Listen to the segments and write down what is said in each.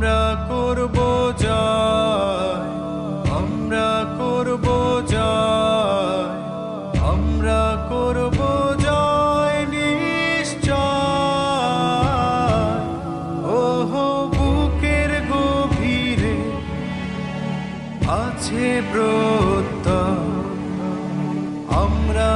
আমরা করব জয়, আমরা করব জয়, আমরা করব নিশ্চয়। ওহো, বুকের গভীরে আছে প্রত্যয়, আমরা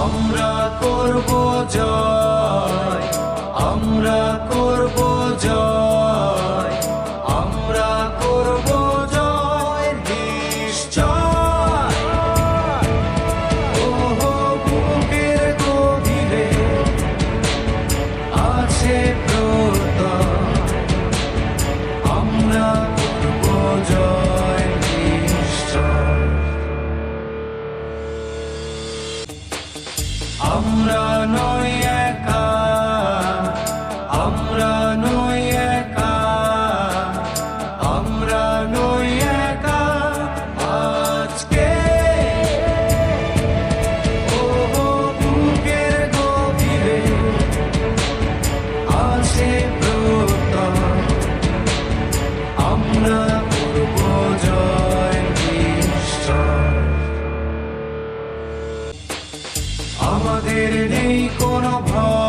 আমরা করব জয়। আমরা নই একা আমরা নই একা আমরা নই একা আজকে। ও বুকের কোনো ভয়